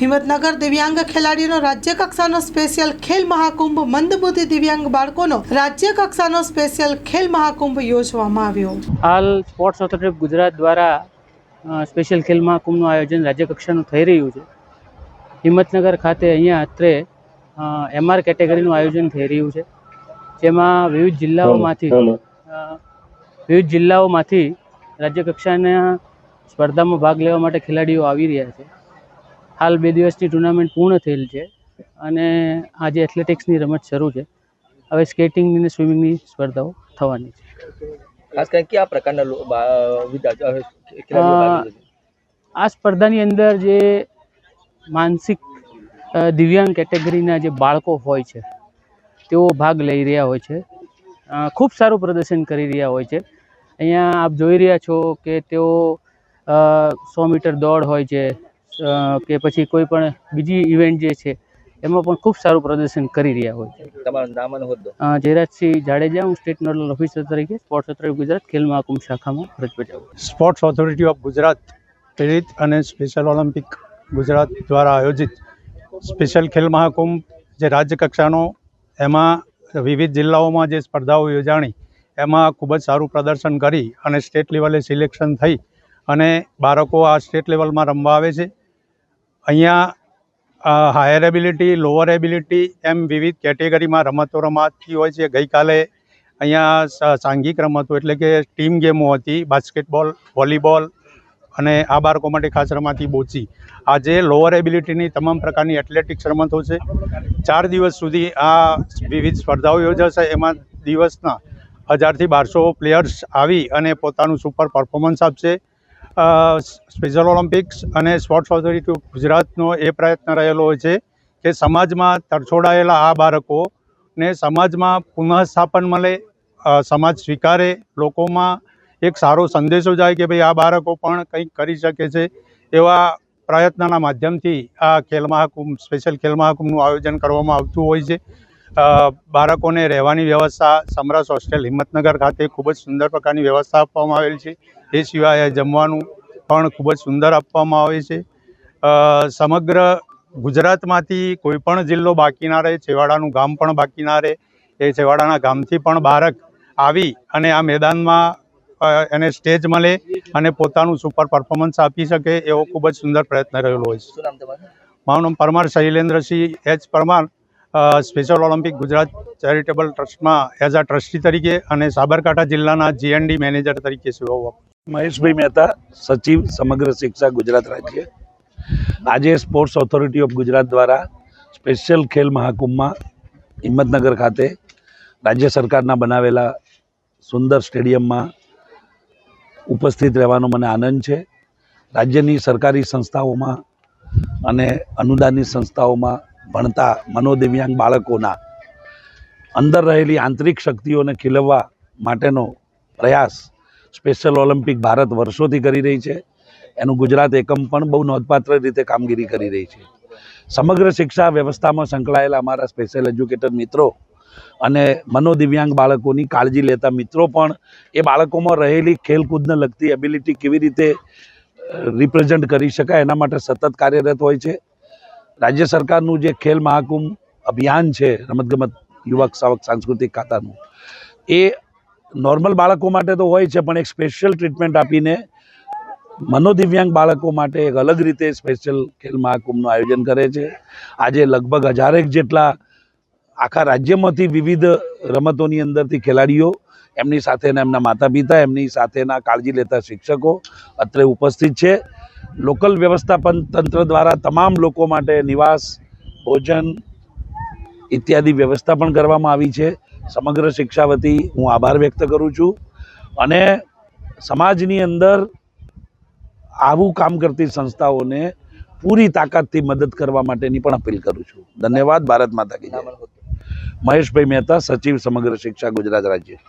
હિંમતનગર દિવ્યાંગ ખેલાડીનો રાજ્ય કક્ષાનો સ્પેશિયલ ખેલ મહાકુંભ મંદબુદ્ધિ દિવ્યાંગ બાળકોનો રાજ્ય કક્ષાનો સ્પેશિયલ ખેલ મહાકુંભ યોજવામાં આવ્યો. હાલ સ્પોર્ટ્સ ઓથોરિટી ગુજરાત દ્વારા સ્પેશિયલ ખેલ મહાકુંભનું આયોજન રાજ્ય કક્ષાનું થઈ રહ્યું છે. હિંમતનગર ખાતે અહીંયા અત્રે એમઆર કેટેગરીનું આયોજન થઈ રહ્યું છે. જેમાં વિવિધ જિલ્લાઓમાંથી વિવિધ જિલ્લાઓમાંથી રાજ્ય કક્ષાના સ્પર્ધામાં ભાગ લેવા માટે ખેલાડીઓ આવી રહ્યા છે. હાલ બે દિવસની ટુર્નામેન્ટ પૂર્ણ થયેલ છે અને આજે એથ્લેટિક્સની રમત શરૂ છે. હવે સ્કેટિંગની અને સ્વિમિંગની સ્પર્ધાઓ થવાની છે. ખાસ કરીને કયા પ્રકારના? આ સ્પર્ધાની અંદર જે માનસિક દિવ્યાંગ કેટેગરીના જે બાળકો હોય છે તેઓ ભાગ લઈ રહ્યા હોય છે. ખૂબ સારું પ્રદર્શન કરી રહ્યા હોય છે. અહીંયા આપ જોઈ રહ્યા છો કે તેઓ સો મીટર દોડ હોય છે કે પછી કોઈ પણ બીજી ઇવેન્ટ જે છે એમાં પણ ખૂબ સારું પ્રદર્શન કરી રહ્યા હોય છે. તમારું નામ અને હોદ્દો. જયરાજસિંહ જાડેજા હું સ્ટેટ નોડલ ઓફિસર તરીકે સ્પોર્ટ્સ ઓથોરિટી ગુજરાત ખેલ મહાકુંભ શાખામાં ફરજ બજાવું સ્પોર્ટ્સ ઓથોરિટી ઓફ ગુજરાત પ્રેરિત અને સ્પેશિયલ ઓલિમ્પિક ગુજરાત દ્વારા આયોજિત સ્પેશિયલ ખેલ મહાકુંભ જે રાજ્ય કક્ષાનો એમાં વિવિધ જિલ્લાઓમાં જે સ્પર્ધાઓ યોજાણી એમાં ખૂબ જ સારું પ્રદર્શન કરી અને સ્ટેટ લેવલે સિલેક્શન થઈ અને બાળકો આ સ્ટેટ લેવલમાં રમવા આવે છે. અહીંયા હાયર એબિલિટી લોઅર એબિલિટી એમ વિવિધ કેટેગરીમાં રમતો રમાતી હોય છે. ગઈકાલે અહીંયા સાંઘિક રમતો એટલે કે ટીમ ગેમો હતી. બાસ્કેટબોલ વોલીબોલ અને આ બાળકો માટે ખાસ રમાતી બોચી. આજે લોઅર એબિલિટીની તમામ પ્રકારની એથ્લેટિક્સ રમતો છે. ચાર દિવસ સુધી આ વિવિધ સ્પર્ધાઓ યોજાશે. એમાં દિવસના હજારથી બારસો પ્લેયર્સ આવી અને પોતાનું સુપર પરફોર્મન્સ આપશે. સ્પેશિયલ ઓલિમ્પિક્સ અને સ્પોર્ટ્સ ઓથોરિટી ઓફ ગુજરાતનો એ પ્રયત્ન રહેલો હોય છે કે સમાજમાં તરછોડાયેલા આ બાળકોને સમાજમાં પુનઃસ્થાપન મળે સમાજ સ્વીકારે, લોકોમાં એક સારો સંદેશો જાય કે ભાઈ આ બાળકો પણ કંઈક કરી શકે છે એવા પ્રયત્નના માધ્યમથી આ ખેલ મહાકુંભ, સ્પેશિયલ ખેલ મહાકુંભનું આયોજન કરવામાં આવતું હોય છે. બાળકોને રહેવાની વ્યવસ્થા સમરસ હોસ્ટેલ હિંમતનગર ખાતે ખૂબ જ સુંદર પ્રકારની વ્યવસ્થા આપવામાં આવેલ છે. એ સિવાય જમવાનું પણ ખૂબ જ સુંદર આપવામાં આવે છે. સમગ્ર ગુજરાતમાંથી કોઈ પણ જિલ્લો બાકી ના રહે છેવાડાનું ગામ પણ બાકી ના રહે એ છેવાડાના ગામથી પણ બાળક આવી અને આ મેદાનમાં એને સ્ટેજ મળે અને પોતાનું સુપર પરફોર્મન્સ આપી શકે એવો ખૂબ જ સુંદર પ્રયત્ન રહેલો હોય છે. મારું નામ Parmar Shailendrasinh H Parmar. Special Olympic Gujarat charitable ટ્રસ્ટમાં as a trustee તરીકે અને સાબરકાંઠા જિલ્લાના જીએનડી મેનેજર તરીકે સેવાઓ મહેશભાઈ મહેતા, સચિવ સમગ્ર શિક્ષા ગુજરાત રાજ્ય. આજે સ્પોર્ટ્સ ઓથોરિટી ઓફ ગુજરાત દ્વારા સ્પેશિયલ ખેલ મહાકુંભમાં હિંમતનગર ખાતે રાજ્ય સરકારના બનાવેલા સુંદર સ્ટેડિયમમાં ઉપસ્થિત રહેવાનો મને આનંદ છે. રાજ્યની સરકારી સંસ્થાઓમાં અને અનુદાનિત સંસ્થાઓમાં ભણતા મનોદિવ્યાંગ બાળકોના અંદર રહેલી આંતરિક શક્તિઓને ખીલવવા માટેનો પ્રયાસ સ્પેશિયલ ઓલિમ્પિક ભારત વર્ષોથી કરી રહી છે. એનું ગુજરાત એકમ પણ બહુ નોંધપાત્ર રીતે કામગીરી કરી રહી છે. સમગ્ર શિક્ષા વ્યવસ્થામાં સંકળાયેલા અમારા સ્પેશિયલ એજ્યુકેટર મિત્રો અને મનોદિવ્યાંગ બાળકોની કાળજી લેતા મિત્રો પણ એ બાળકોમાં રહેલી ખેલકૂદને લગતી એબિલિટી કેવી રીતે રિપ્રેઝન્ટ કરી શકાય એના માટે સતત કાર્યરત હોય છે. રાજ્ય સરકારનું જે ખેલ મહાકુંભ અભિયાન છે, રમતગમત, યુવક, સાવક, સાંસ્કૃતિક ખાતાનું, એ નોર્મલ બાળકો માટે તો હોય છે, પણ એક સ્પેશિયલ ટ્રીટમેન્ટ આપીને મનોદિવ્યાંગ બાળકો માટે એક અલગ રીતે સ્પેશિયલ ખેલ મહાકુંભનું આયોજન કરે છે. આજે લગભગ હજારેક જેટલા આખા રાજ્યમાંથી વિવિધ રમતોની અંદરથી ખેલાડીઓ એમની સાથેના એમના માતા પિતા એમની સાથેના કાળજી લેતા શિક્ષકો અત્રે ઉપસ્થિત છે. લોકલ વ્યવસ્થાપન તંત્ર દ્વારા તમામ લોકો માટે નિવાસ ભોજન ઇત્યાદિ વ્યવસ્થા પણ કરવામાં આવી છે. સમગ્ર શિક્ષા વતી હું આભાર વ્યક્ત કરું છું. અને સમાજની અંદર આવું કામ કરતી સંસ્થાઓને પૂરી તાકાતથી મદદ કરવા માટેની પણ અપીલ કરું છું. ધન્યવાદ. ભારત માતા કી મહેશભાઈ મહેતા સચિવ સમગ્ર શિક્ષા ગુજરાત રાજ્ય.